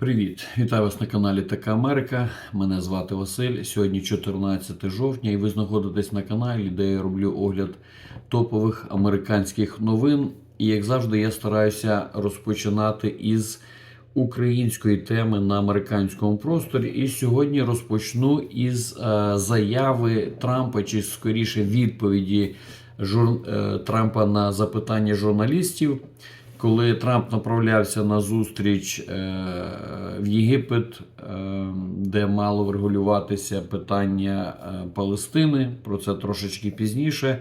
Привіт! Вітаю вас на каналі Така Америка. Мене звати Василь. Сьогодні 14 жовтня, і ви знаходитесь на каналі, де я роблю огляд топових американських новин. І як завжди, я стараюся розпочинати із української теми на американському просторі. І сьогодні розпочну із е, заяви Трампа, чи скоріше відповіді е, Трампа на запитання журналістів. Коли Трамп направлявся на зустріч е, в Єгипет, е, де мало врегулюватися питання е, Палестини, про це трошечки пізніше.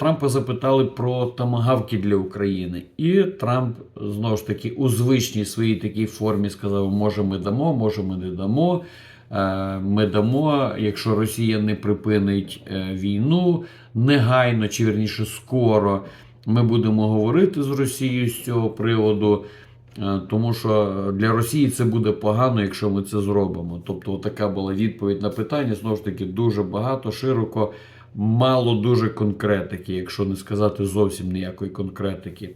Трампа запитали про тамагавки для України. І Трамп знову ж таки у звичній своїй такій формі сказав: може, ми дамо, може, ми не дамо. Ми дамо, якщо Росія не припинить війну негайно, чи вірніше скоро. Ми будемо говорити з Росією з цього приводу, е, тому що для Росії це буде погано, якщо ми це зробимо. Тобто, така була відповідь на питання. Знову ж таки, дуже багато, широко, мало дуже конкретики, якщо не сказати зовсім ніякої конкретики.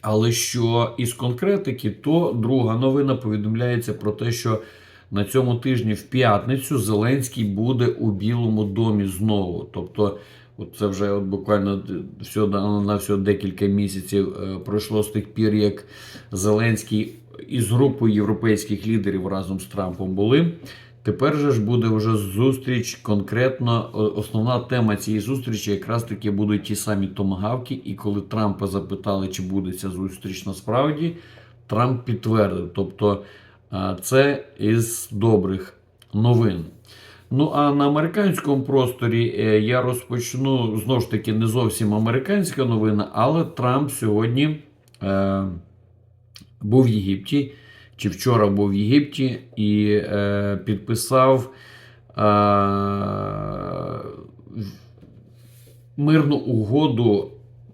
Але що із конкретики, то друга новина повідомляється про те, що на цьому тижні в п'ятницю Зеленський буде у Білому домі знову. Тобто, от це вже от буквально всього на всього декілька місяців е, пройшло з тих пір, як Зеленський із групою європейських лідерів разом з Трампом були. Тепер же ж буде вже зустріч конкретно. Основна тема цієї зустрічі якраз таки будуть ті самі томагавки. І коли Трампа запитали, чи буде ця зустріч насправді, Трамп підтвердив. Тобто це із добрих новин. Ну а на американському просторі е, я розпочну знову ж таки не зовсім американська новина, але Трамп сьогодні е, був в Єгипті, чи вчора був в Єгипті і е, підписав е, мирну угоду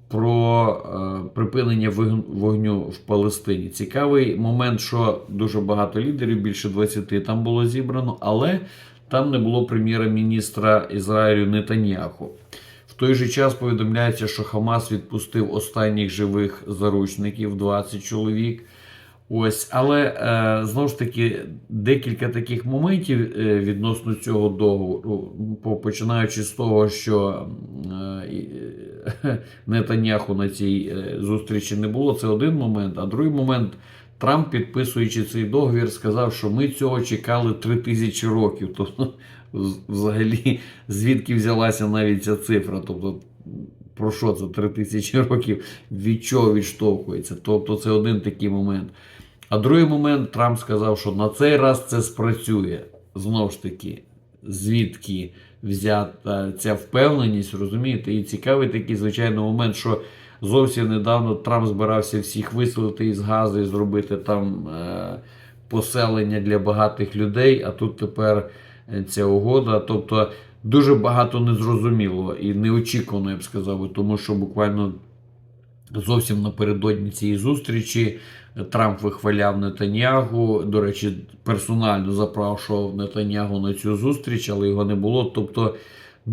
про е, припинення вогню в Палестині. Цікавий момент, що дуже багато лідерів, більше 20 там було зібрано, але там не було прем'єра-міністра Ізраїлю Нетаньяху. В той же час повідомляється, що Хамас відпустив останніх живих заручників 20 чоловік. Ось, але е, знову ж таки декілька таких моментів е, відносно цього договору, по- починаючи з того, що е, Нетаньяху на цій зустрічі не було. Це один момент. А другий момент, Трамп, підписуючи цей договір, сказав, що ми цього чекали три тисячі років. Тобто, взагалі, звідки взялася навіть ця цифра? Тобто, про що це три тисячі років? Від чого відштовхується? Тобто, це один такий момент. А другий момент Трамп сказав, що на цей раз це спрацює. Знову ж таки, звідки взята ця впевненість, розумієте? І цікавий такий, звичайно, момент, що зовсім недавно Трамп збирався всіх виселити із газу і зробити там е, поселення для багатих людей, а тут тепер е, ця угода. Тобто дуже багато незрозумілого і неочікувано, я б сказав, тому що буквально зовсім напередодні цієї зустрічі Трамп вихваляв Нетаньягу. До речі, персонально запрошував Нетаньягу на цю зустріч, але його не було. Тобто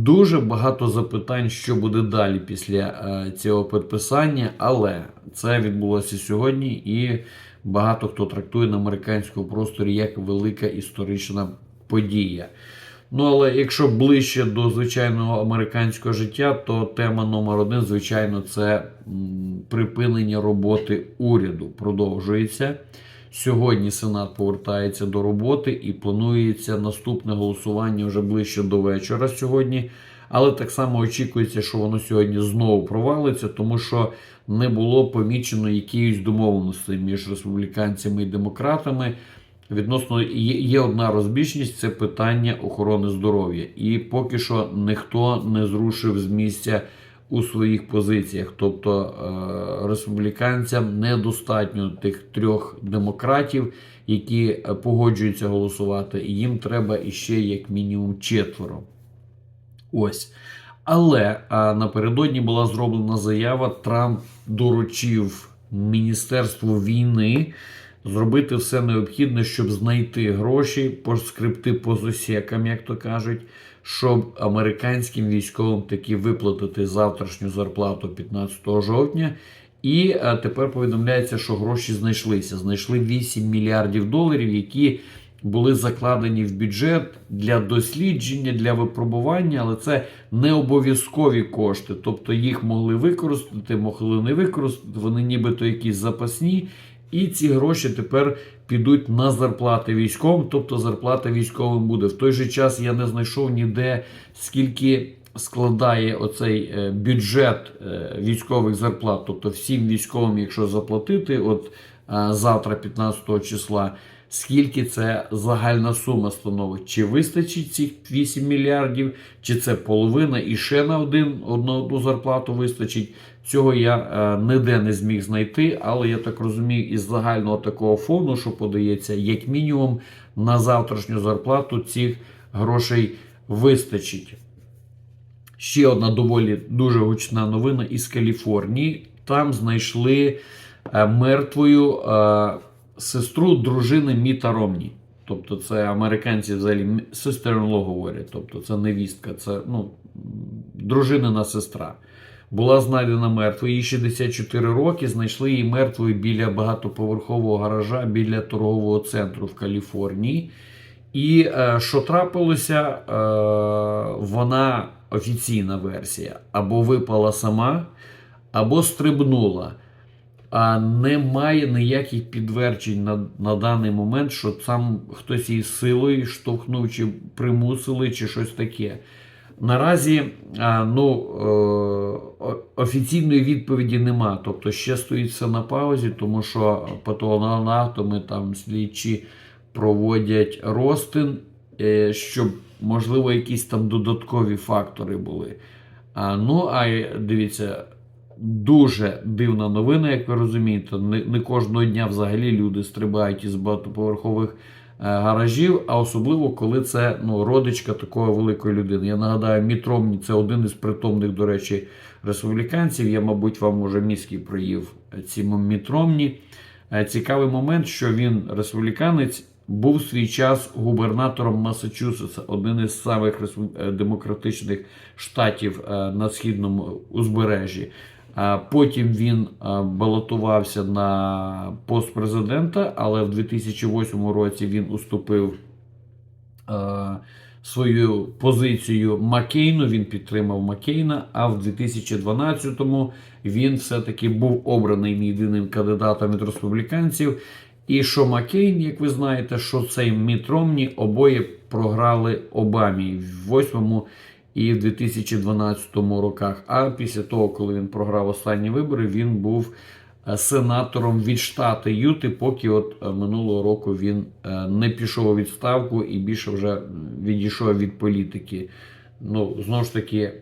дуже багато запитань, що буде далі після е, цього підписання. Але це відбулося сьогодні, і багато хто трактує на американському просторі як велика історична подія. Ну, але якщо ближче до звичайного американського життя, то тема номер один, звичайно, це припинення роботи уряду. Продовжується. Сьогодні Сенат повертається до роботи і планується наступне голосування вже ближче до вечора сьогодні. Але так само очікується, що воно сьогодні знову провалиться, тому що не було помічено якісь домовленості між республіканцями і демократами. Відносно є, одна розбіжність це питання охорони здоров'я. І поки що ніхто не зрушив з місця у своїх позиціях. Тобто е, республіканцям недостатньо тих трьох демократів, які е, погоджуються голосувати, і їм треба іще як мінімум четверо. Ось. Але а, напередодні була зроблена заява. Трамп доручив Міністерству війни зробити все необхідне, щоб знайти гроші, поскрипти по зосікам, як то кажуть, щоб американським військовим таки виплатити завтрашню зарплату 15 жовтня І е, тепер повідомляється, що гроші знайшлися. Знайшли 8 мільярдів доларів, які були закладені в бюджет для дослідження, для випробування, але це не обов'язкові кошти. Тобто їх могли використати, могли не використати. Вони нібито якісь запасні. І ці гроші тепер підуть на зарплати військовим, тобто зарплата військовим буде. В той же час я не знайшов ніде скільки складає оцей е, бюджет е, військових зарплат. Тобто всім військовим, якщо заплатити, от е, завтра, 15 числа, скільки це загальна сума становить? Чи вистачить цих 8 мільярдів, чи це половина і ще на один, одну, зарплату вистачить? Цього я е, ніде не зміг знайти, але я так розумію, із загального такого фону, що подається, як мінімум на завтрашню зарплату цих грошей вистачить. Ще одна доволі дуже гучна новина із Каліфорнії. Там знайшли е, мертвою е, сестру дружини Міта Ромні. Тобто, це американці взагалі sister-in-law говорять. Тобто, це невістка, це ну, дружинина сестра. Була знайдена мертвою, їй 64 роки. Знайшли її мертвою біля багатоповерхового гаража біля торгового центру в Каліфорнії. І е, що трапилося, е, вона офіційна версія, або випала сама, або стрибнула. А немає ніяких підтверджень на, на даний момент, що там хтось її силою штовхнув, чи примусили, чи щось таке. Наразі ну, е, офіційної відповіді нема. Тобто ще стоїть все на паузі, тому що патологоанатоми там слідчі проводять розтин, е, щоб, можливо, якісь там додаткові фактори були. Ну, а дивіться, дуже дивна новина, як ви розумієте. Не, кожного дня взагалі люди стрибають із багатоповерхових е, гаражів, а особливо коли це ну, родичка такої великої людини. Я нагадаю, Міт Ромні це один із притомних, до речі, республіканців. Я, мабуть, вам уже мізки проїв цьому Міт Ромні. Е, Цікавий момент, що він республіканець. Був свій час губернатором Масачусетса, один із самих е, демократичних штатів е, на східному узбережжі. Потім він балотувався на пост президента, але в 2008 році він уступив свою позицію Маккейну. Він підтримав Маккейна. А в 2012-му він все-таки був обраний єдиним кандидатом від республіканців. І що Маккейн, як ви знаєте, що цей Міт Ромні обоє програли Обамі в 8-му і в 2012 роках. А після того, коли він програв останні вибори, він був е, сенатором від штату Юти, поки от е, минулого року він е, не пішов у відставку і більше вже відійшов від політики. Ну, знову ж таки,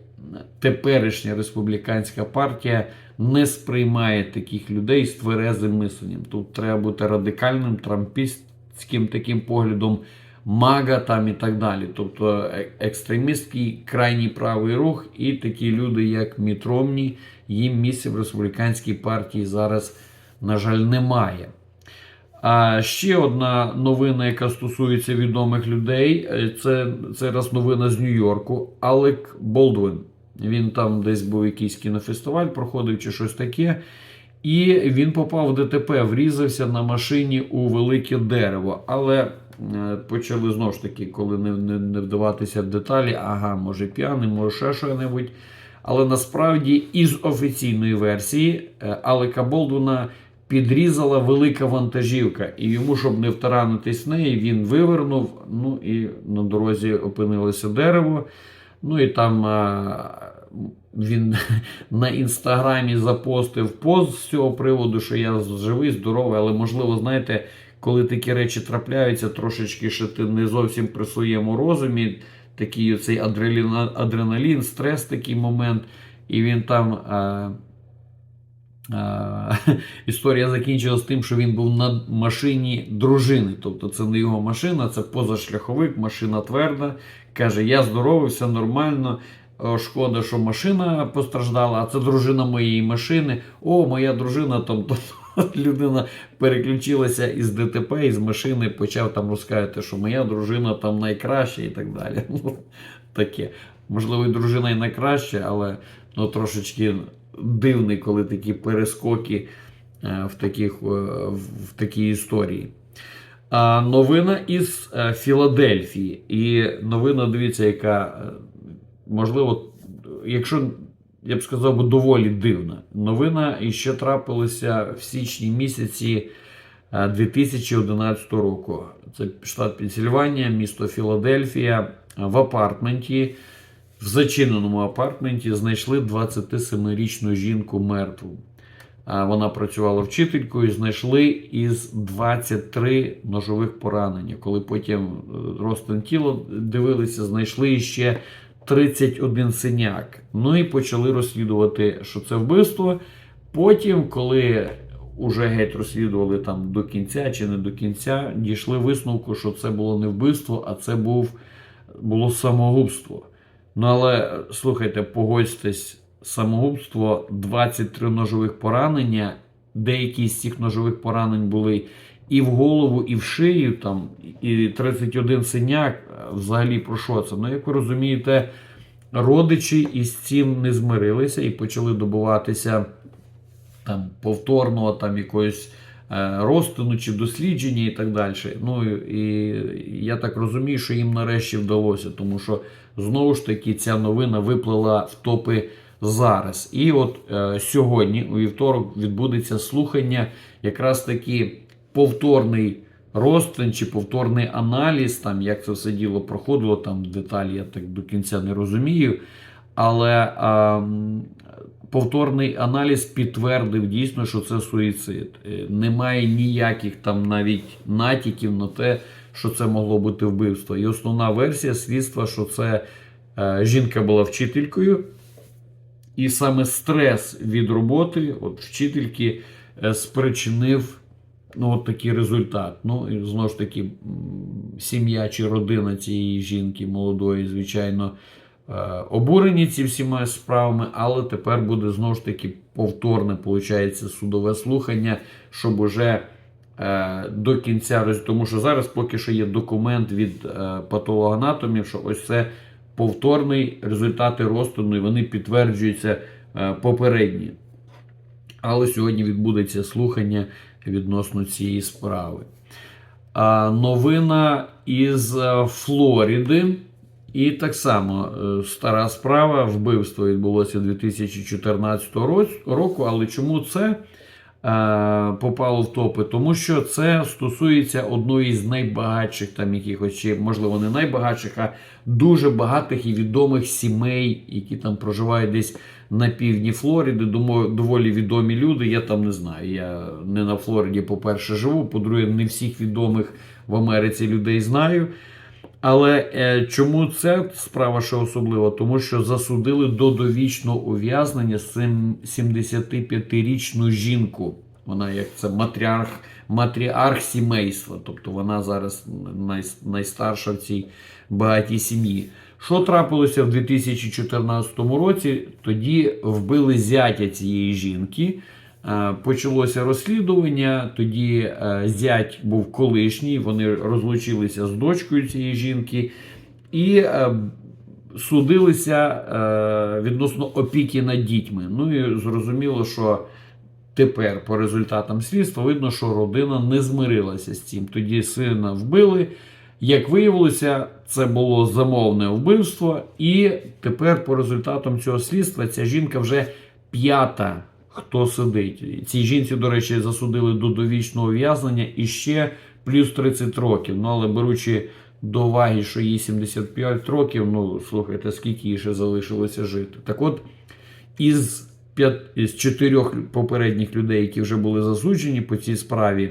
теперішня республіканська партія не сприймає таких людей з тверезим мисленням. Тут треба бути радикальним, трампістським таким поглядом, мага там і так далі. Тобто е- екстремістський крайній правий рух і такі люди, як Міт Ромні, їм місця в республіканській партії зараз, на жаль, немає. А ще одна новина, яка стосується відомих людей, е, це, це раз новина з Нью-Йорку. Алек Болдвін. Він там десь був якийсь кінофестиваль, проходив чи щось таке. І він попав в ДТП, врізався на машині у велике дерево. Але почали знову ж таки, коли не, не, не вдаватися в деталі, ага, може п'яний, може ще що-небудь. Але насправді із офіційної версії е, Алека Болдуна підрізала велика вантажівка, і йому, щоб не втаранитись в неї, він вивернув. Ну і на дорозі опинилося дерево. Ну і там а, він на інстаграмі запостив пост з цього приводу, що я живий, здоровий, але можливо, знаєте, коли такі речі трапляються, трошечки ще ти не зовсім при своєму розумі, такий цей адреналін, адреналін, стрес, такий момент, і він там. А, а, історія закінчилась тим, що він був на машині дружини. Тобто це не його машина, це позашляховик, машина тверда. Каже: Я здоровий, все нормально. Шкода, що машина постраждала, а це дружина моєї машини. О, моя дружина там. Людина переключилася із ДТП, із машини, почав там розказувати, що моя дружина там найкраща і так далі. Ну, таке. Можливо, і дружина і найкраща, але ну, трошечки дивний, коли такі перескоки е, в, таких, е, в такій історії. А новина із е, Філадельфії. І новина, дивіться, яка можливо, якщо я б сказав, би, доволі дивна. Новина іще трапилася в січні місяці е, 2011 року. Це штат Пенсільванія, місто Філадельфія. В апартменті, в зачиненому апартменті, знайшли 27-річну жінку мертву. Вона працювала вчителькою, знайшли із 23 ножових поранення. Коли потім е, розтин тіла дивилися, знайшли ще 31 синяк. Ну і почали розслідувати, що це вбивство. Потім, коли уже геть розслідували там до кінця чи не до кінця, дійшли висновку, що це було не вбивство, а це був, було самогубство. Ну але слухайте, погодьтесь, самогубство 23 ножових поранення. Деякі з цих ножових поранень були і в голову, і в шию, там, і 31 синяк. Взагалі про що це? Ну, як ви розумієте, родичі із цим не змирилися і почали добуватися там повторного там якогось е, розтину чи дослідження і так далі. Ну і я так розумію, що їм нарешті вдалося, тому що знову ж таки ця новина виплила в топи зараз. І от е, сьогодні, у вівторок, відбудеться слухання, якраз таки повторний розтин чи повторний аналіз, там як це все діло проходило, там деталі я так до кінця не розумію. Але а, повторний аналіз підтвердив дійсно, що це суїцид. Е, Немає ніяких там навіть натяків на те, що це могло бути вбивство. І основна версія слідства, що це е, жінка була вчителькою, і саме стрес від роботи, от вчительки, е, спричинив ну, от такий результат. Ну, і знову ж таки, сім'я чи родина цієї жінки молодої, звичайно, е, обурені ці всіма справами, але тепер буде знову ж таки повторне, виходить, судове слухання, щоб уже е, до кінця тому що зараз поки що є документ від е, патологоанатомів, що ось це повторний результати розтину, і вони підтверджуються попередні. Але сьогодні відбудеться слухання відносно цієї справи. Новина із е, Флориди. І так само е, стара справа, вбивство відбулося 2014 року. Але чому це е, попало в топи? Тому що це стосується одної з найбагатших, там якихось, чи можливо не найбагатших, а дуже багатих і відомих сімей, які там проживають десь на півдні Флориди. Доволі відомі люди. Я там не знаю. Я не на Флориді, по-перше, живу. По-друге, не всіх відомих в Америці людей знаю. Але е, чому це справа ще особлива? Тому що засудили до довічного ув'язнення 75-річну жінку. Вона як це матріарх, матріарх сімейства. Тобто вона зараз най, найстарша в цій багатій сім'ї. Що трапилося в 2014 році? Тоді вбили зятя цієї жінки. Е, Почалося розслідування. Тоді е, зять був колишній, вони розлучилися з дочкою цієї жінки і е, судилися відносно опіки над дітьми. Ну і зрозуміло, що тепер, по результатам слідства, видно, що родина не змирилася з цим. Тоді сина вбили. Як виявилося, це було замовне вбивство, і тепер, по результатам цього слідства, ця жінка вже п'ята, хто сидить. Цій жінці, до речі, засудили до довічного ув'язнення і ще плюс 30 років. Ну, але беручи до уваги, що їй 75 років, ну слухайте, скільки їй ще залишилося жити. Так от, із, п'ят... із чотирьох попередніх людей, які вже були засуджені по цій справі.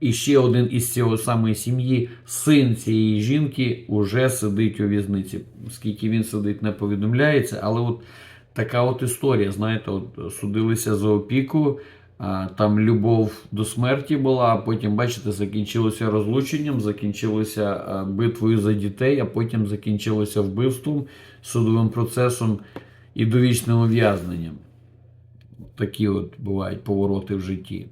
І ще один із цього самої сім'ї, син цієї жінки, уже сидить у в'язниці. Скільки він сидить, не повідомляється. Але от така от історія, знаєте, от судилися за опіку, там любов до смерті була, а потім, бачите, закінчилося розлученням, закінчилося битвою за дітей, а потім закінчилося вбивством, судовим процесом і довічним ув'язненням. Такі от бувають повороти в житті.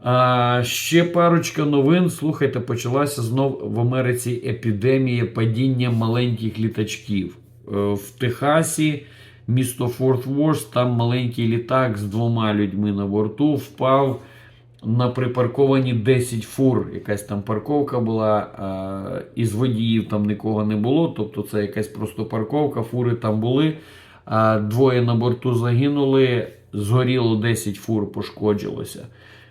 А, ще парочка новин. Слухайте, почалася знов в Америці епідемія падіння маленьких літачків. Е, В Техасі місто Форт Ворс. Там маленький літак з двома людьми на борту впав на припарковані 10 фур. Якась там парковка була, із водіїв там нікого не було. Тобто це якась просто парковка, фури там були. А, двоє на борту загинули, згоріло 10 фур, пошкоджилося.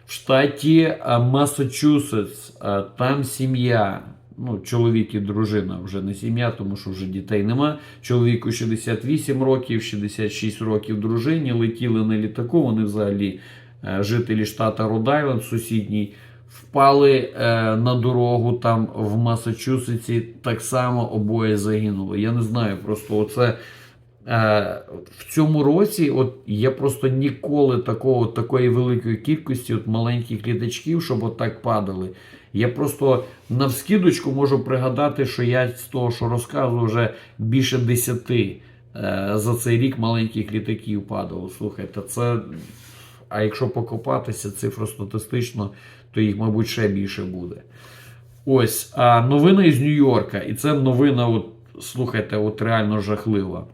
В штаті Массачусетс, там сім'я. Ну, чоловік і дружина вже не сім'я, тому що вже дітей нема. Чоловіку 68 років, 66 років дружині. Летіли на літаку. Вони взагалі жителі штата Род-Айленд, сусідній, впали е, на дорогу там в Масачусетсі. Так само обоє загинули. Я не знаю, просто оце. Е, В цьому році, от я просто ніколи такого такої великої кількості от маленьких літачків, щоб отак падали. Я просто навскидочку можу пригадати, що я з того, що розказував, вже більше десяти е, за цей рік маленьких літаків падало. Слухайте, це. А якщо покопатися цифру статистично, то їх, мабуть, ще більше буде. Ось а новина із Нью-Йорка. І це новина, от, слухайте, от реально жахлива.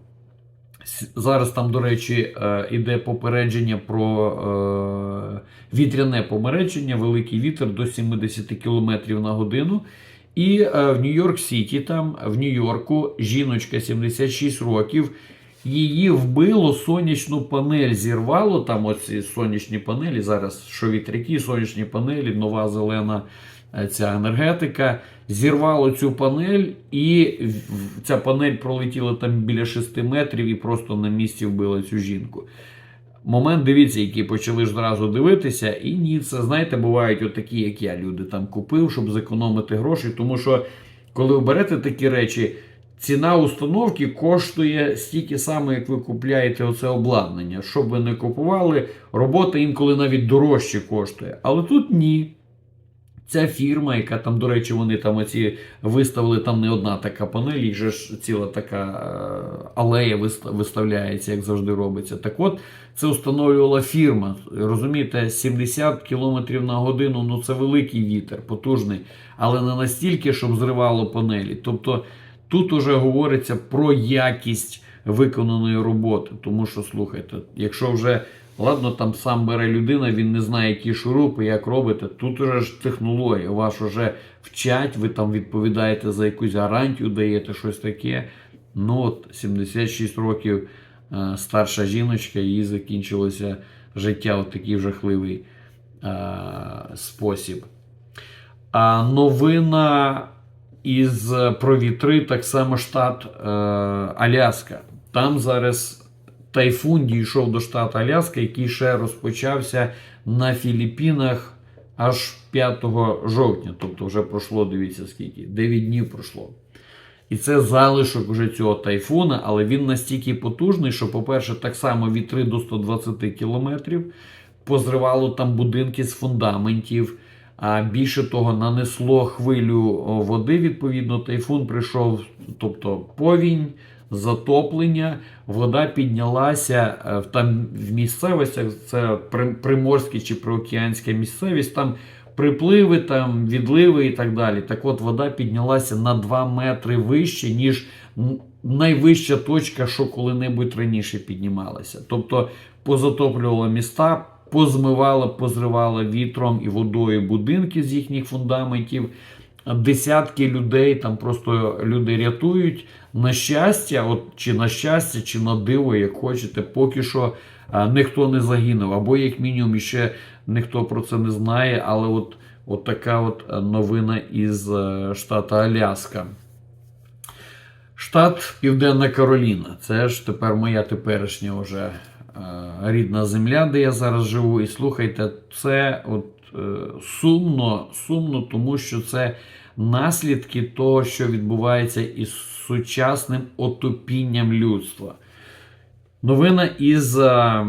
Зараз там, до речі, е, іде попередження про е, вітряне попередження, великий вітер до 70 км на годину. І е, в Нью-Йорк Сіті, там в Нью-Йорку, жіночка 76 років. Її вбило сонячну панель, зірвало там оці сонячні панелі. Зараз що вітряки, сонячні панелі, нова зелена ця енергетика. Зірвало цю панель, і ця панель пролетіла там біля 6 метрів і просто на місці вбила цю жінку. Момент, дивіться, який почали ж одразу дивитися, і ні, це знаєте, бувають отакі, як я, люди там купив, щоб зекономити гроші. Тому що, коли ви берете такі речі, ціна установки коштує стільки само, як ви купляєте оце обладнання. Щоб ви не купували, робота інколи навіть дорожче коштує. Але тут ні. Ця фірма, яка там, до речі, вони там оці виставили там не одна така панель, їх же ж ціла така е, алея виста- виставляється, як завжди робиться. Так от, це встановлювала фірма. Розумієте, 70 км на годину ну це великий вітер, потужний, але не настільки, щоб зривало панелі. Тобто тут уже говориться про якість виконаної роботи. Тому що, слухайте, якщо вже ладно, там сам бере людина, він не знає, які шурупи, як робите. Тут уже ж технологія, вас вже вчать, ви там відповідаєте за якусь гарантію, даєте щось таке. Ну от 76 років е, старша жіночка, її закінчилося життя в такий жахливий е, спосіб. А новина із е, про вітри, так само штат Аляска. Там зараз тайфун дійшов до штату Аляска, який ще розпочався на Філіппінах аж 5 жовтня. Тобто вже пройшло, дивіться скільки, 9 днів пройшло. І це залишок вже цього тайфуна, але він настільки потужний, що, по-перше, так само вітри до 120 кілометрів, позривало там будинки з фундаментів. А більше того, нанесло хвилю води. Відповідно, тайфун прийшов, тобто повінь, затоплення, вода піднялася е, в- там в місцевостях, це при- приморська чи приокеанська місцевість, там припливи, там відливи і так далі. Так от вода піднялася на 2 метри вище, ніж найвища точка, що коли-небудь раніше піднімалася. Тобто позатоплювала міста, позмивала, позривала вітром і водою будинки з їхніх фундаментів. Десятки людей там просто люди рятують. На щастя, от чи на щастя, чи на диво, як хочете, поки що а, ніхто не загинув. Або, як мінімум, ще ніхто про це не знає. Але от, от така от новина із е, штата Аляска. Штат Південна Кароліна. Це ж тепер моя теперішня вже е, рідна земля, де я зараз живу. І слухайте, це от сумно, сумно, тому що це наслідки того, що відбувається із сучасним отопінням людства. Новина із е,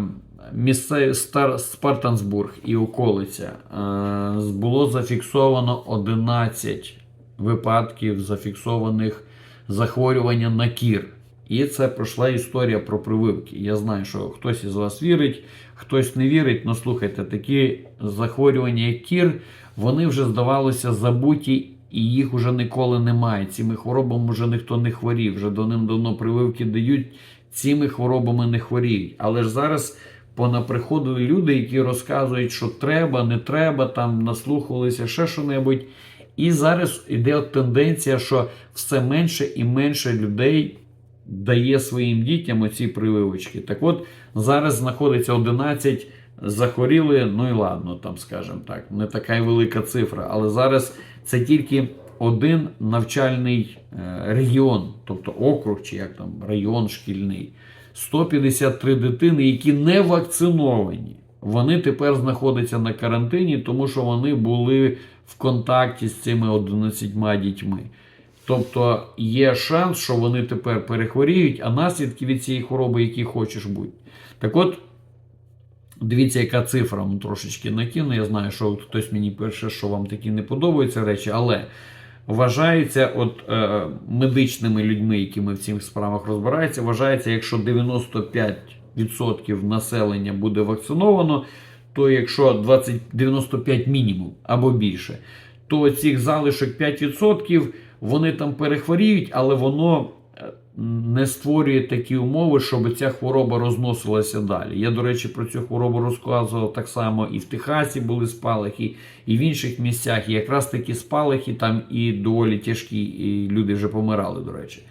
місцеві Спартансбург і околиця. Е, Було зафіксовано 11 випадків зафіксованих захворювання на кір. І це пройшла історія про прививки. Я знаю, що хтось із вас вірить, хтось не вірить. Ну слухайте, такі захворювання, як кір, вони вже здавалося забуті, і їх вже ніколи немає. Цими хворобами вже ніхто не хворів. Вже давним-давно прививки дають. цими хворобами не хворіють. Але ж зараз понаприходили люди, які розказують, що треба, не треба, там наслухалися ще що-небудь. І зараз іде тенденція, що все менше і менше людей дає своїм дітям оці прививочки. Так от зараз знаходиться 11 захворіли, ну і ладно, там скажімо так, не така й велика цифра. Але зараз це тільки один навчальний е, регіон, тобто округ, чи як там район шкільний. 153 дитини, які не вакциновані. Вони тепер знаходяться на карантині, тому що вони були в контакті з цими 11 дітьми. Тобто є шанс, що вони тепер перехворіють, а наслідки від цієї хвороби, які хочеш будь. Так от, дивіться, яка цифра ну, трошечки накину. Я знаю, що хтось мені пише, що вам такі не подобаються речі, але вважається, от е, медичними людьми, які ми в цих справах розбираються, вважається, якщо 95% населення буде вакциновано, то якщо 20, 95 мінімум або більше, то цих залишок 5% вони там перехворіють, але воно е, не створює такі умови, щоб ця хвороба розносилася далі. Я, до речі, про цю хворобу розказував так само і в Техасі були спалахи, і в інших місцях. І якраз такі спалахи там і доволі тяжкі, і люди вже помирали, до речі.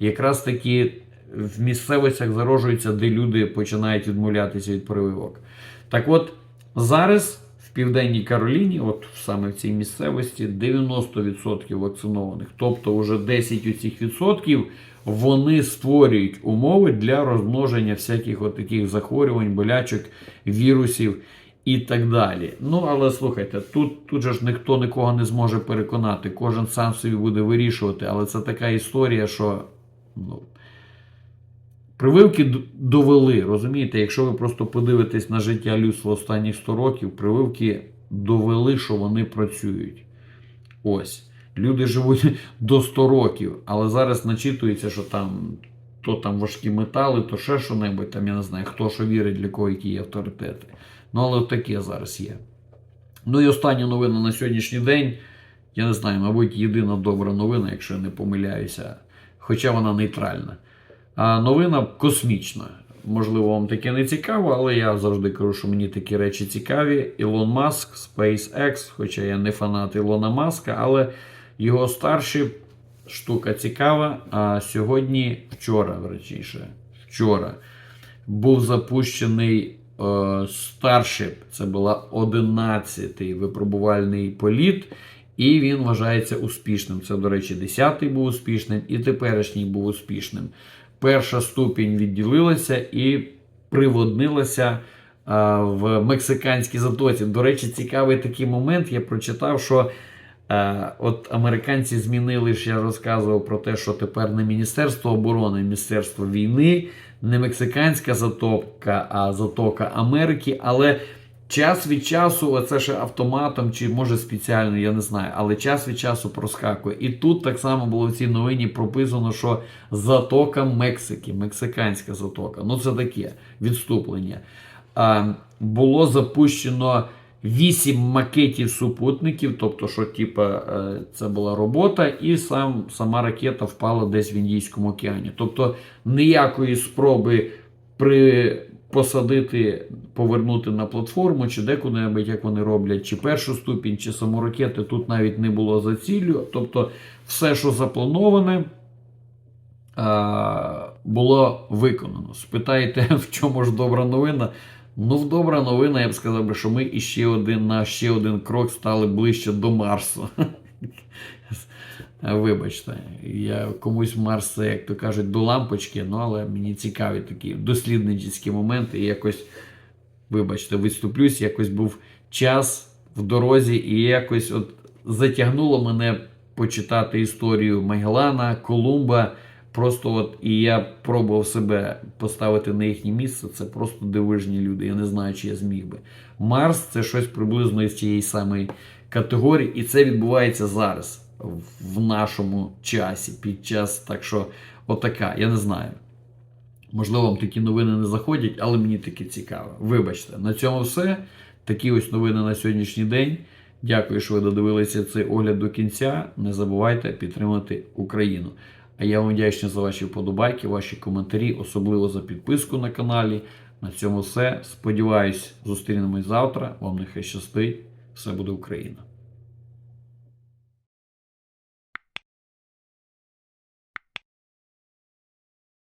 Якраз таки в місцевостях зароджуються, де люди починають відмовлятися від прививок. Так от зараз Південній Кароліні, от саме в цій місцевості, 90% вакцинованих, тобто вже 10 у цих відсотків, вони створюють умови для розмноження всяких от таких захворювань, болячок, вірусів і так далі. Ну, але слухайте, тут, тут же ж ніхто нікого не зможе переконати, кожен сам собі буде вирішувати, але це така історія, що. Ну, Прививки довели, розумієте, якщо ви просто подивитесь на життя людства останніх 100 років, прививки довели, що вони працюють. Ось. Люди живуть до 100 років, але зараз начитується, що там то там важкі метали, то ще що-небудь, там я не знаю, хто що вірить, для кого які є авторитети. Ну, але таке зараз є. Ну і остання новина на сьогоднішній день. Я не знаю, мабуть, єдина добра новина, якщо я не помиляюся, хоча вона нейтральна. Новина космічна. Можливо, вам таке не цікаво, але я завжди кажу, що мені такі речі цікаві. Ілон Маск, SpaceX, хоча я не фанат Ілона Маска, але його старші штука цікава. А сьогодні, вчора, врачіше, вчора був запущений е, Starship. Це була 11-й випробувальний політ. І він вважається успішним. Це, до речі, 10-й був успішним, і теперішній був успішним. Перша ступінь відділилася і приводнилася а, в мексиканській затоці. До речі, цікавий такий момент. Я прочитав, що а, от американці змінили ж я розказував про те, що тепер не Міністерство оборони, Міністерство війни, не мексиканська затока, а затока Америки. Але Час від часу, оце ще автоматом, чи може спеціально, я не знаю, але час від часу проскакує. І тут так само було в цій новині прописано, що затока Мексики, мексиканська затока. Ну це таке відступлення. А, було запущено 8 макетів супутників, тобто, що типа, е, це була робота, і сам, сама ракета впала десь в Індійському океані. Тобто ніякої спроби при посадити, повернути на платформу, чи де-куди-небудь, як вони роблять, чи першу ступінь, чи саму ракети тут навіть не було за ціллю. Тобто, все, що заплановане, було виконано. Спитаєте, в чому ж добра новина? Ну, добра новина, я б сказав, би, що ми іще один на ще один крок стали ближче до Марсу. Вибачте, я комусь Марс, як то кажуть, до лампочки, ну але мені цікаві такі дослідницькі моменти. І якось, вибачте, відступлюсь, якось був час в дорозі, і якось от затягнуло мене почитати історію Магеллана, Колумба. Просто от і я пробував себе поставити на їхнє місце. Це просто дивижні люди. Я не знаю, чи я зміг би. Марс це щось приблизно із цієї самої категорії, і це відбувається зараз в нашому часі, під час, так що, отака, я не знаю. Можливо, вам такі новини не заходять, але мені таке цікаво. Вибачте, на цьому все. Такі ось новини на сьогоднішній день. Дякую, що ви додивилися цей огляд до кінця. Не забувайте підтримати Україну. А я вам вдячний за ваші вподобайки, ваші коментарі, особливо за підписку на каналі. На цьому все. Сподіваюсь, зустрінемось завтра. Вам нехай щастить. Все буде Україна!